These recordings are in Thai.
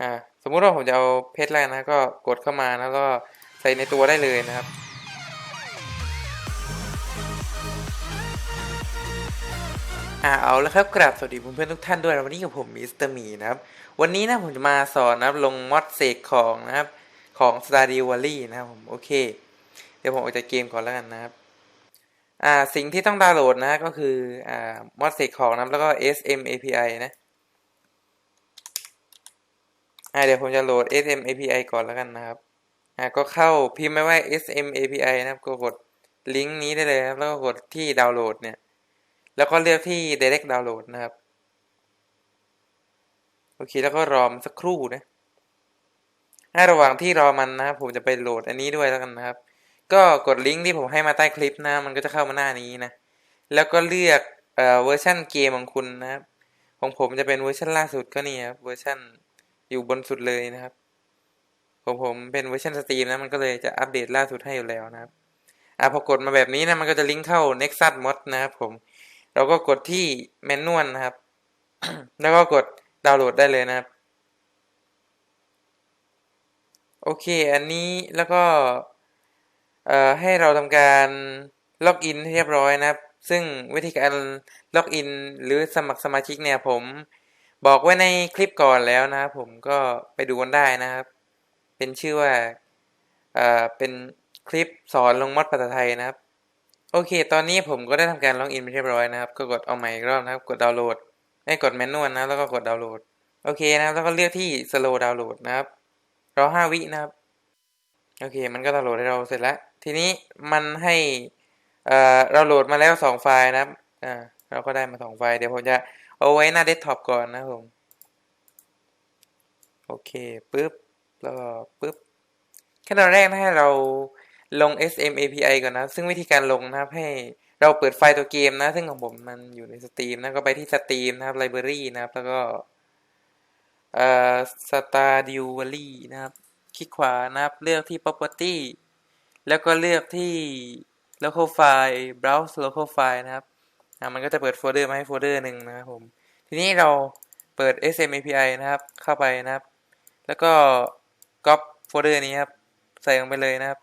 อ่าสมมุติว่าผมจะเอาเพชรแล้วนะก็กดเข้ามาแล้วก็ใส่ในตัวได้เลยนะครับอ่าเอาแล้วครับกราบสวัสดีเพื่อนๆทุกท่านด้วยนะวันนี้กับผมมิสเตอร์มีนะครับ วันนี้นะผมจะมาสอนนะครับลงมอดเสกของนะครับของ Stardew Valley นะครับผมโอเค เดี๋ยวผมออกจากเกมก่อนแล้วกันนะครับอ่าสิ่งที่ต้องดาวน์โหลดนะก็คืออ่ามอดเสกของนะแล้วก็ SM API นะ เดี๋ยวผมจะโหลด SM API ก่อนแล้วกันนะครับอ่าก็เข้าพิมพ์ไว่า SM API นะครับก็กดลิงก์นี้ได้เลยครับ แล้วก็กดที่ดาวน์โหลดเนี่ย แล้วก็เลือกที่ direct download นะครับ โอเค แล้วก็รอมสักครู่นะให้ระหว่างที่รอมันนะครับ ผมจะไปโหลดอันนี้ด้วยแล้วกันนะครับ ก็กดลิงก์ที่ผมให้มาใต้คลิปนะ มันก็จะเข้ามาหน้านี้นะ แล้วก็เลือกเอ่อเวอร์ชันเกมของคุณนะครับ ของผมจะเป็นเวอร์ชันล่าสุดก็นี่ครับ เวอร์ชัน อยู่บนสุดเลยนะครับของผมเป็นเวอร์ชันสตรีมนะมันก็เลยจะอัปเดตล่าสุดให้อยู่แล้วนะครับอะพอกดมาแบบนี้นะมันก็จะลิงก์เข้า Nexus Mod นะครับผม เราก็กดที่เมนนวลนะครับ แล้วก็กดดาวน์โหลดได้เลยนะครับ โอเค อันนี้แล้วก็เอ่อให้เราทำการล็อกอินให้เรียบร้อยนะครับ ซึ่งวิธีการล็อกอินหรือสมัครสมาชิกเนี่ยผม บอกไว้ในคลิปก่อนแล้วนะครับผมก็ไปดูกันได้นะครับ เป็นชื่อว่าเอ่อเป็นคลิปสอนลงมอดภาษาไทยนะครับ โอเค ตอนนี้ผมก็ได้ทำการล็อกอินไปเรียบร้อยนะครับ ก็กดเอาใหม่อีกรอบนะครับ กดดาวน์โหลดให้กดแมนนวลนะแล้วก็กดดาวน์โหลด โอเคนะครับ แล้วก็เลือกที่ slow download นะครับรอห้าวินะครับ โอเค มันก็ดาวน์โหลดให้เราเสร็จแล้ว ทีนี้มันให้เอ่อเราโหลดมาแล้วสองไฟล์นะครับอ่าเราก็ได้มาสองไฟล์เดี๋ยวผมจะ เอาไว้หน้าเดสก์ท็อปก่อนนะครับผม โอเคปึ๊บแล้วก็ปึ๊บขั้นตอนแรกนะให้เราลง SM API ก่อนนะ ซึ่งวิธีการลงนะครับให้เราเปิดไฟล์ตัวเกมนะ ซึ่งของผมมันอยู่ในสตรีมนะก็ไปที่สตรีมนะครับ Library นะครับ แล้วก็เอ่อ Stardew Valley นะครับ คลิกขวานะครับ เลือกที่ property แล้วก็เลือกที่ local file browse local file นะครับ อ่ามันก็จะเปิดโฟลเดอร์มาให้โฟลเดอร์หนึ่งนะครับผม ทีนี้เราเปิด SM API นะครับ เข้าไปนะครับ แล้วก็ copy โฟลเดอร์นี้ครับ ใส่ลงไปเลยนะครับ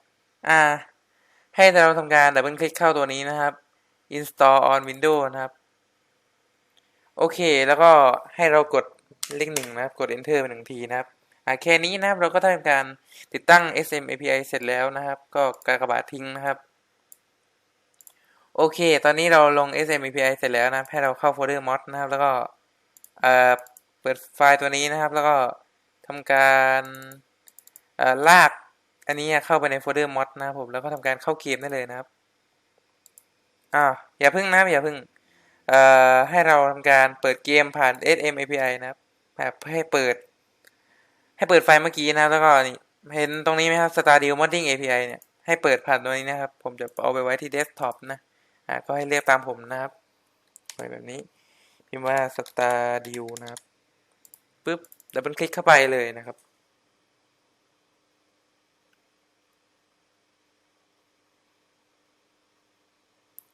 อ่า ให้เราทำการดับเบิลคลิกเข้าตัวนี้นะครับ install on Windows นะครับ โอเค แล้วก็ให้เรากดเลขหนึ่งนะครับ กด enter ไปหนึ่งทีนะครับอ่าแค่นี้นะครับ เราก็ทำการติดตั้ง SM API เสร็จแล้วนะครับ ก็กากบาททิ้งนะครับ โอเค ตอนนี้เราลง SM API เสร็จแล้วนะ ให้เราเข้าโฟลเดอร์ mod นะครับ แล้วก็เอ่อเปิดไฟล์ตัวนี้นะครับ แล้วก็ทำการเอ่อลากอันนี้เข้าไปในโฟลเดอร์ mod นะครับผม แล้วก็ทำการเข้าเกมได้เลยนะครับอ่าอย่าพึ่งนะอย่าพึ่งเอ่อให้เราทำการเปิดเกมผ่าน SM API นะครับแบบให้เปิด ให้เปิดไฟล์เมื่อกี้นะแล้วก็นี่เห็นตรงนี้ไหมครับ Stardew Modding API เนี่ยให้เปิดผ่านตัวนี้นะครับ ผมจะเอาไปไว้ที่เดสก์ท็อปนะ อ่าก็ให้เลือกตามผมนะครับไว้แบบนี้ พิมพ์ว่า Stardew นะครับปึ๊บดับเบิลคลิกเข้าไปเลยนะครับ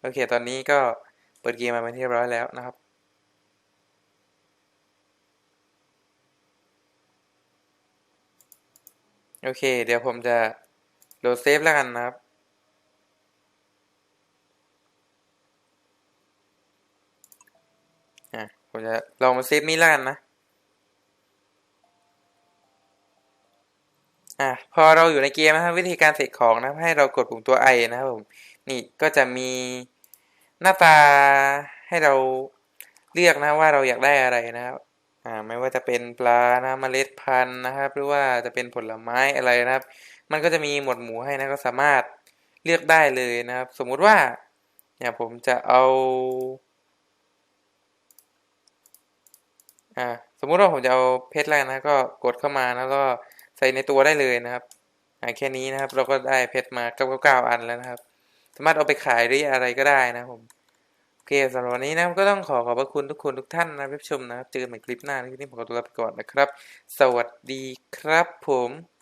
โอเค ตอนนี้ก็เปิดเกมมาเป็นที่เรียบร้อยแล้วนะครับ โอเค เดี๋ยวผมจะโหลดเซฟแล้วกันนะครับ อะผมจะลองมาเซฟนี้แล้วกันนะ อะพอเราอยู่ในเกมนะครับวิธีการเสกของนะครับให้เรากดปุ่มตัว I นะครับผม นี่ก็จะมีหน้าตาให้เราเลือกนะว่าเราอยากได้อะไรนะครับ อ่าไม่ว่าจะเป็นปลานะมเมล็ดพันธุ์นะครับ หรือว่าจะเป็นผลไม้อะไรนะครับ มันก็จะมีหมวดหมู่ให้นะก็สามารถเลือกได้เลยนะครับ สมมุติว่าเนี่ยผมจะเอา อ่าสมมุติว่าผมจะเอาเพชรแล้วนะก็กดเข้ามาแล้วก็ใส่ในตัวได้เลยนะครับอ่าแค่นี้นะครับ เราก็ได้เพชรมาเก้าเก้าอันแล้วนะครับ สามารถเอาไปขายหรืออะไรก็ได้นะผมโอเคสำหรับวันนี้นะก็ต้องขอขอบพระคุณทุกคนทุกท่านนะรับชมนะครับเจอกันใหม่คลิปหน้าคลิปนี้ผมขอตัวลาไปก่อนนะครับ สวัสดีครับผม